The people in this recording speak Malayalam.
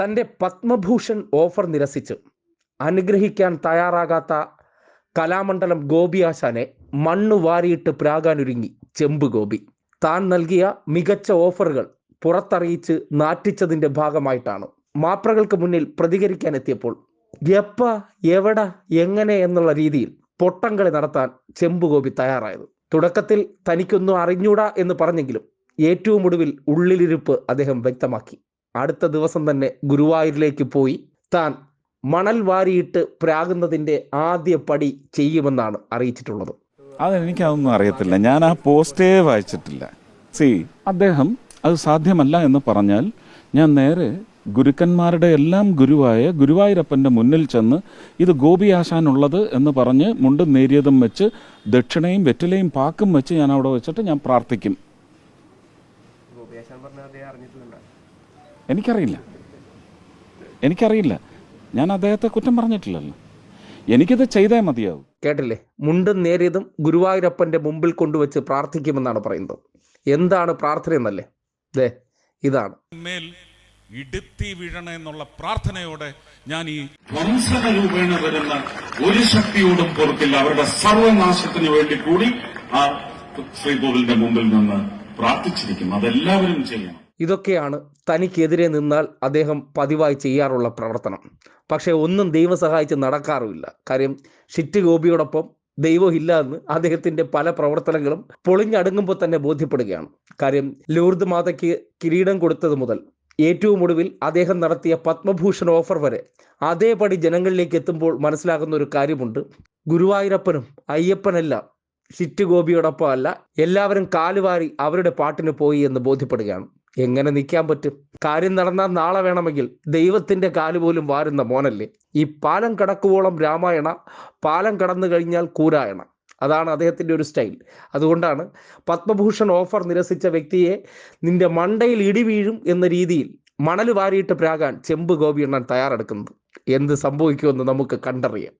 തന്റെ പത്മഭൂഷൺ ഓഫർ നിരസിച്ച് അനുഗ്രഹിക്കാൻ തയ്യാറാകാത്ത കലാമണ്ഡലം ഗോപി ആശാനെ മണ്ണ് വാരിയിട്ട് പ്രാകാനൊരുങ്ങി ചെമ്പ് ഗോപി. താൻ നൽകിയ മികച്ച ഓഫറുകൾ പുറത്തറിയിച്ച് നാറ്റിച്ചതിന്റെ ഭാഗമായിട്ടാണ്. മാപ്രകൾക്ക് മുന്നിൽ പ്രതികരിക്കാൻ എത്തിയപ്പോൾ എപ്പ എവിടെ എങ്ങനെ? എന്നുള്ള രീതിയിൽ പൊട്ടംകളി നടത്താൻ ചെമ്പുഗോപി തയ്യാറായത്. തുടക്കത്തിൽ തനിക്കൊന്നും അറിഞ്ഞൂടാ എന്ന് പറഞ്ഞെങ്കിലും ഏറ്റവും ഒടുവിൽ ഉള്ളിലിരുപ്പ് അദ്ദേഹം വ്യക്തമാക്കി. അടുത്ത ദിവസം തന്നെ ഗുരുവായൂരിലേക്ക് പോയി താൻ മണൽ വാരിയിട്ട് പ്രാകുന്നതിന്റെ ആദ്യ പടി ചെയ്യുമെന്നാണ് അറിയിച്ചിട്ടുള്ളത്. അതെനിക്കതൊന്നും അറിയത്തില്ല. ഞാൻ ആ പോസ്റ്റേ വായിച്ചിട്ടില്ല. സി അദ്ദേഹം അത് സാധ്യമല്ല എന്ന് പറഞ്ഞാൽ ഞാൻ നേരെ ഗുരുക്കന്മാരുടെ എല്ലാം ഗുരുവായ ഗുരുവായൂരപ്പന്റെ മുന്നിൽ ചെന്ന് ഇത് ഗോപി ആശാനുള്ളത് എന്ന് പറഞ്ഞ് മുണ്ടും നേരിയതും വെച്ച് ദക്ഷിണയും വെറ്റിലയും പാക്കും വെച്ച് ഞാൻ അവിടെ വെച്ചിട്ട് ഞാൻ പ്രാർത്ഥിക്കും. എനിക്കറിയില്ല. എനിക്കറിയില്ല. ഞാൻ അദ്ദേഹത്തെ കുറ്റം പറഞ്ഞിട്ടില്ലല്ലോ. എനിക്കത് ചെയ്തേ മതിയാവും. കേട്ടില്ലേ? മുണ്ടും നേരിയതും ഗുരുവായൂരപ്പന്റെ മുമ്പിൽ കൊണ്ടുവച്ച് പ്രാർത്ഥിക്കുമെന്നാണ് പറയുന്നത്. എന്താണ് പ്രാർത്ഥന എന്നല്ലേ? ദേ ഇതാണ്. മേൽ ഇടുത്തി വീഴണ എന്നുള്ള പ്രാർത്ഥനയോടെ ഞാൻ ഈ വംശക രൂപേണ വരുന്ന ഒരു ശക്തിയോടും പൊറുക്കില്ല. അവരുടെ സർവനാശത്തിന് വേണ്ടി കൂടി ആ ശ്രീകോവിലിന്റെ മുമ്പിൽ നിന്ന് പ്രാർത്ഥിച്ചിരിക്കും അതെല്ലാവരും ചെയ്യണം. ഇതൊക്കെയാണ് തനിക്കെതിരെ നിന്നാൽ അദ്ദേഹം പതിവായി ചെയ്യാറുള്ള പ്രവർത്തനം. പക്ഷേ ഒന്നും ദൈവം സഹായിച്ച് നടക്കാറുമില്ല. കാര്യം ഷിറ്റ് ഗോപിയോടൊപ്പം ദൈവം ഇല്ല എന്ന് അദ്ദേഹത്തിന്റെ പല പ്രവർത്തനങ്ങളും പൊളിഞ്ഞടുങ്ങുമ്പോൾ തന്നെ ബോധ്യപ്പെടുകയാണ്. കാര്യം ലൂർദ് മാതയ്ക്ക് കിരീടം കൊടുത്തത് മുതൽ ഏറ്റവും ഒടുവിൽ അദ്ദേഹം നടത്തിയ പത്മഭൂഷൺ ഓഫർ വരെ അതേപടി ജനങ്ങളിലേക്ക് എത്തുമ്പോൾ മനസ്സിലാകുന്ന ഒരു കാര്യമുണ്ട്. ഗുരുവായൂരപ്പനും അയ്യപ്പനെല്ലാം ഷിറ്റ് ഗോപിയോടൊപ്പം അല്ല എല്ലാവരും കാലുവാരി അവരുടെ പാട്ടിന് പോയി എന്ന് ബോധ്യപ്പെടുകയാണ്. എങ്ങനെ നിൽക്കാൻ പറ്റും? കാര്യം നടന്നാൽ നാളെ വേണമെങ്കിൽ ദൈവത്തിന്റെ കാൽ പോലും വാരുന്ന മോനല്ലേ? ഈ പാലം കടക്കുവോളം രാമായണ പാലം കടന്നു കഴിഞ്ഞാൽ കൂരായണ. അതാണ് അദ്ദേഹത്തിന്റെ ഒരു സ്റ്റൈൽ. അതുകൊണ്ടാണ് പത്മഭൂഷൺ ഓഫർ നിരസിച്ച വ്യക്തിയെ നിന്റെ മണ്ടയിൽ ഇടിവീഴും എന്ന രീതിയിൽ മണൽ വാരിയിട്ട് പ്രാകാൻ ചെമ്പ് ഗോപിയണ്ണൻ തയ്യാറെടുക്കുന്നത്. എന്ത് സംഭവിക്കുമെന്ന് നമുക്ക് കണ്ടറിയാം.